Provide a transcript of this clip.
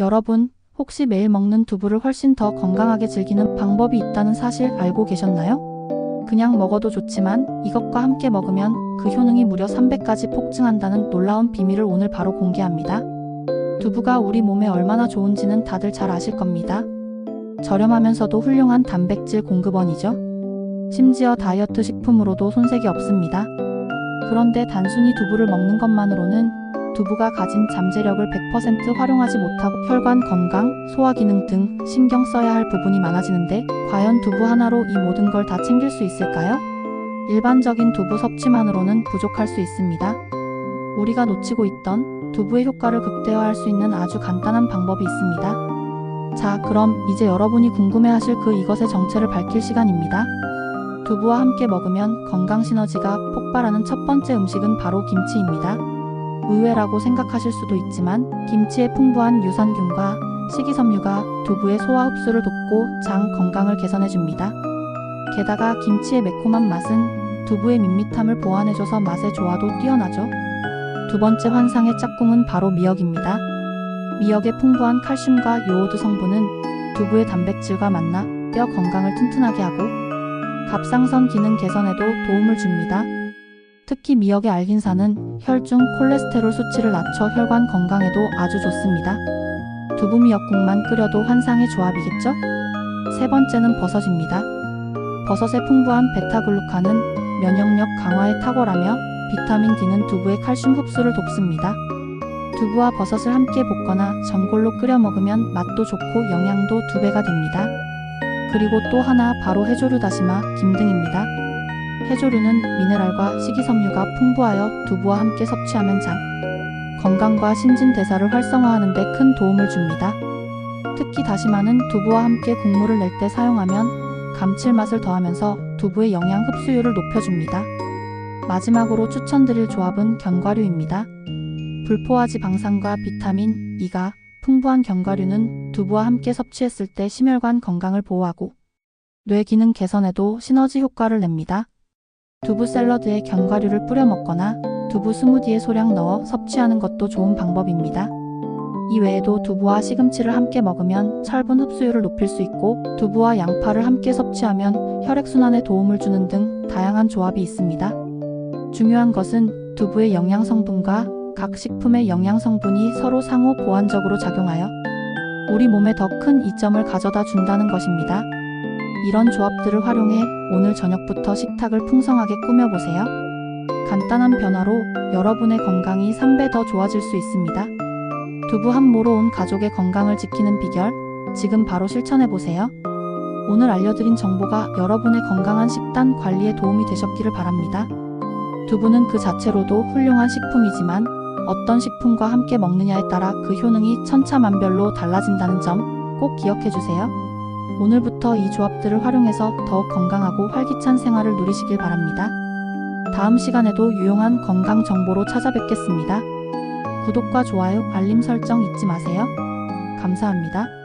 여러분, 혹시 매일 먹는 두부를 훨씬 더 건강하게 즐기는 방법이 있다는 사실 알고 계셨나요? 그냥 먹어도 좋지만 이것과 함께 먹으면 그 효능이 무려 300까지 폭증한다는 놀라운 비밀을 오늘 바로 공개합니다. 두부가 우리 몸에 얼마나 좋은지는 다들 잘 아실 겁니다. 저렴하면서도 훌륭한 단백질 공급원이죠. 심지어 다이어트 식품으로도 손색이 없습니다. 그런데 단순히 두부를 먹는 것만으로는 두부가 가진 잠재력을 100% 활용하지 못하고 혈관 건강, 소화 기능 등 신경 써야 할 부분이 많아지는데 과연 두부 하나로 이 모든 걸 다 챙길 수 있을까요? 일반적인 두부 섭취만으로는 부족할 수 있습니다. 우리가 놓치고 있던 두부의 효과를 극대화할 수 있는 아주 간단한 방법이 있습니다. 자, 그럼 이제 여러분이 궁금해하실 그 이것의 정체를 밝힐 시간입니다. 두부와 함께 먹으면 건강 시너지가 폭발하는 첫 번째 음식은 바로 김치입니다. 의외라고 생각하실 수도 있지만 김치의 풍부한 유산균과 식이섬유가 두부의 소화 흡수를 돕고 장 건강을 개선해 줍니다. 게다가 김치의 매콤한 맛은 두부의 밋밋함을 보완해줘서 맛의 조화도 뛰어나죠. 두 번째 환상의 짝꿍은 바로 미역입니다. 미역의 풍부한 칼슘과 요오드 성분은 두부의 단백질과 만나 뼈 건강을 튼튼하게 하고 갑상선 기능 개선에도 도움을 줍니다. 특히 미역의 알긴산은 혈중 콜레스테롤 수치를 낮춰 혈관 건강에도 아주 좋습니다. 두부 미역국만 끓여도 환상의 조합이겠죠? 세 번째는 버섯입니다. 버섯의 풍부한 베타글루칸은 면역력 강화에 탁월하며 비타민 D는 두부의 칼슘 흡수를 돕습니다. 두부와 버섯을 함께 볶거나 전골로 끓여 먹으면 맛도 좋고 영양도 두 배가 됩니다. 그리고 또 하나 바로 해조류 다시마, 김 등입니다. 해조류는 미네랄과 식이섬유가 풍부하여 두부와 함께 섭취하면 장, 건강과 신진대사를 활성화하는 데 큰 도움을 줍니다. 특히 다시마는 두부와 함께 국물을 낼 때 사용하면 감칠맛을 더하면서 두부의 영양 흡수율을 높여줍니다. 마지막으로 추천드릴 조합은 견과류입니다. 불포화 지 방산과 비타민 E가 풍부한 견과류는 두부와 함께 섭취했을 때 심혈관 건강을 보호하고 뇌 기능 개선에도 시너지 효과를 냅니다. 두부 샐러드에 견과류를 뿌려 먹거나 두부 스무디에 소량 넣어 섭취하는 것도 좋은 방법입니다. 이 외에도 두부와 시금치를 함께 먹으면 철분 흡수율을 높일 수 있고 두부와 양파를 함께 섭취하면 혈액순환에 도움을 주는 등 다양한 조합이 있습니다. 중요한 것은 두부의 영양 성분과 각 식품의 영양 성분이 서로 상호 보완적으로 작용하여 우리 몸에 더 큰 이점을 가져다 준다는 것입니다. 이런 조합들을 활용해 오늘 저녁부터 식탁을 풍성하게 꾸며보세요. 간단한 변화로 여러분의 건강이 3배 더 좋아질 수 있습니다. 두부 한 모로 온 가족의 건강을 지키는 비결, 지금 바로 실천해보세요. 오늘 알려드린 정보가 여러분의 건강한 식단 관리에 도움이 되셨기를 바랍니다. 두부는 그 자체로도 훌륭한 식품이지만 어떤 식품과 함께 먹느냐에 따라 그 효능이 천차만별로 달라진다는 점 꼭 기억해 주세요. 오늘부터 이 조합들을 활용해서 더욱 건강하고 활기찬 생활을 누리시길 바랍니다. 다음 시간에도 유용한 건강 정보로 찾아뵙겠습니다. 구독과 좋아요, 알림 설정 잊지 마세요. 감사합니다.